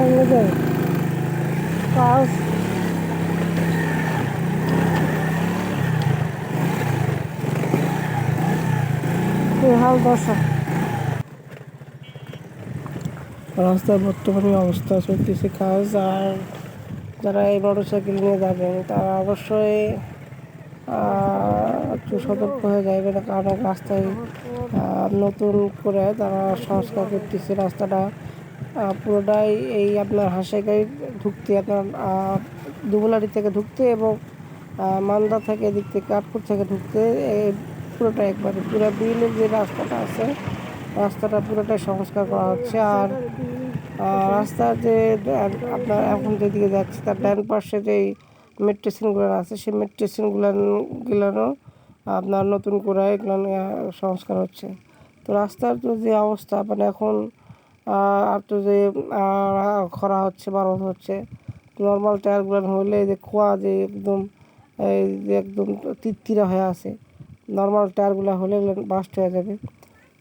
সঙ্গে যায় রাস্তার বর্তমানে অবস্থা চলতেছে কাজ, আর যারা এই মোটর সাইকেল নিয়ে যাবেন, তারা অবশ্যই একটু সতর্ক হয়ে যাবেন কারণ রাস্তায় নতুন করে তারা সংস্কার করতেছে রাস্তাটা পুরোটাই এই আপনার হাসাইগাড়ি ঢুকতে, আপনার দুবলারি থেকে ঢুকতে এবং মান্দা থেকে এদিক থেকে কাঠপুর থেকে ঢুকতে পুরোটা একবারে, পুরো বিলের যে রাস্তাটা আছে, রাস্তাটা পুরোটাই সংস্কার করা হচ্ছে। আর রাস্তার যে আপনার এখন যেদিকে যাচ্ছে, তার ডান পাশে যেই মেট্রোসিনগুলো আছে, সেই মেট্রোসিনগুলো গুলানো, আপনার নতুন করে এগুলো সংস্কার হচ্ছে। তো রাস্তার যে অবস্থা মানে এখন আর তো যে খরা হচ্ছে বারো হচ্ছে নর্মাল টায়ারগুলো হলে যে খোয়া যে একদম, এই যে একদম তিত্তিরা হয়ে আছে নর্মাল টায়ারগুলো হলে বাস্ট হয়ে যাবে।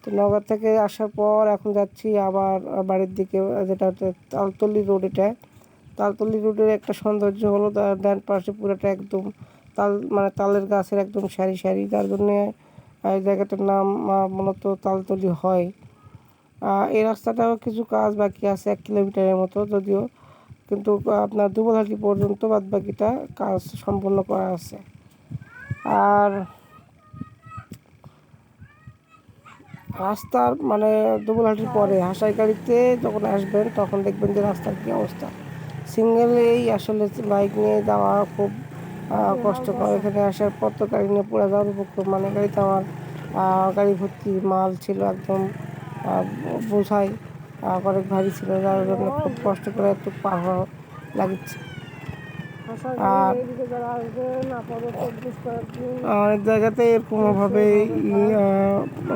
তো নগর থেকে আসার পর এখন যাচ্ছি আবার বাড়ির দিকে, যেটা তালতলি রোড এটা। তালতলি রোডের একটা সৌন্দর্য হলো তার ডান পাশে পুরোটা একদম তাল মানে তালের গাছের একদম সারি সারি, যার জন্যে, এই জায়গাটার নাম মূলত তালতলি হয়। এই রাস্তাটাও কিছু কাজ বাকি আছে, এক কিলোমিটারের মতো যদিও। কিন্তু আপনার দুবলহাটি পর্যন্ত বাদ বাকিটা কাজ সম্পূর্ণ করা আছে। আর রাস্তার মানে দুবলহাটির পরে হাসাই গাড়িতে যখন আসবেন, তখন দেখবেন যে রাস্তার কী অবস্থা। সিঙ্গেলেই আসলে বাইক নিয়ে যাওয়া খুব কষ্টকর। এখানে আসার পর তো গাড়ি নিয়ে পড়ে যাওয়ার উপক্রম। মানে গাড়িতে আমার গাড়ি ভর্তি মাল ছিল একদম বোঝাই অনেক ভারী ছিল যার জন্য খুব কষ্ট করে একটু পার হওয়া লাগিচ্ছে। আর অনেক জায়গাতে এরকমভাবে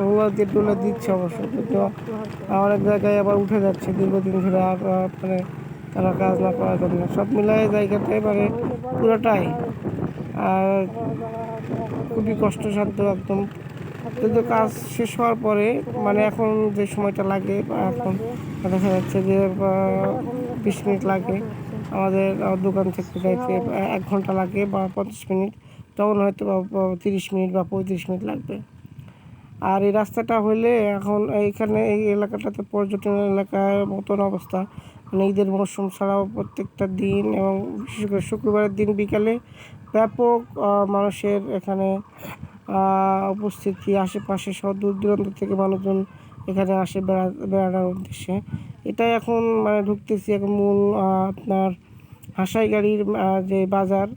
রোলার দিয়ে দিচ্ছে অবশ্য কিন্তু অনেক জায়গায় আবার উঠে যাচ্ছে দীর্ঘদিন ধরে, আর মানে তারা কাজ না করার জন্য। সব মিলাই জায়গাটাই মানে পুরোটাই, আর খুবই কষ্টসাধ্য একদম। কিন্তু কাজ শেষ হওয়ার পরে মানে এখন যে সময়টা লাগে, বা এখন দেখা যাচ্ছে যে বিশ মিনিট লাগে, আমাদের দোকান থেকে যাইতে এক ঘণ্টা লাগে, বা পঞ্চাশ মিনিট, তখন হয়তো তিরিশ মিনিট বা পঁয়ত্রিশ মিনিট লাগবে। আর এই রাস্তাটা হলে এখন এইখানে, এই এলাকাটাতে পর্যটন এলাকার মতন অবস্থা। মানে ঈদের মরশুম ছাড়াও প্রত্যেকটা দিন, এবং বিশেষ করে শুক্রবারের দিন বিকালে ব্যাপক মানুষের এখানে উপস্থিতি আশেপাশে সব দূর দূরান্ত থেকে মানুষজন এখানে আসে বেড়া বেড়ানোর উদ্দেশ্যে। এটাই এখন মানে ঢুকতেছি এখন মূল আপনার হাসাই গাড়ির যে বাজার,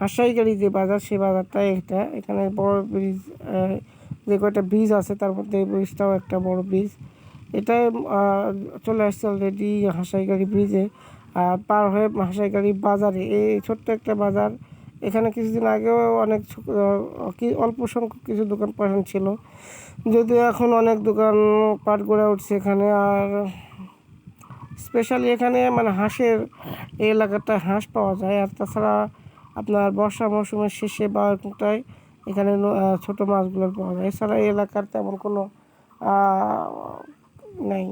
হাসাই গাড়ি যে বাজার সেই বাজারটাই এটা। এখানে বড় ব্রিজ যে কয়টা ব্রিজ আছে তার মধ্যে এই ব্রিজটাও একটা বড় ব্রিজ এটাই চলে আসছে অলরেডি হাসাইগাড়ি ব্রিজে আর পার হয়ে হাসাইগাড়ি বাজারে। এই ছোট্ট একটা বাজার এখানে কিছুদিন আগেও অনেক কি অল্প সংখ্যক কিছু দোকান পাঠান ছিল। যদিও এখন অনেক দোকান পাট গড়ে উঠছে এখানে, আর স্পেশালি এখানে মানে হাঁসের এই এলাকাটায় হাঁস পাওয়া যায়। আর তাছাড়া আপনার বর্ষা মৌসুমের শেষে বা এরকমটায় এখানে ছোটো মাছগুলো পাওয়া যায়। এছাড়া এই এলাকার তেমন কোনো নেই।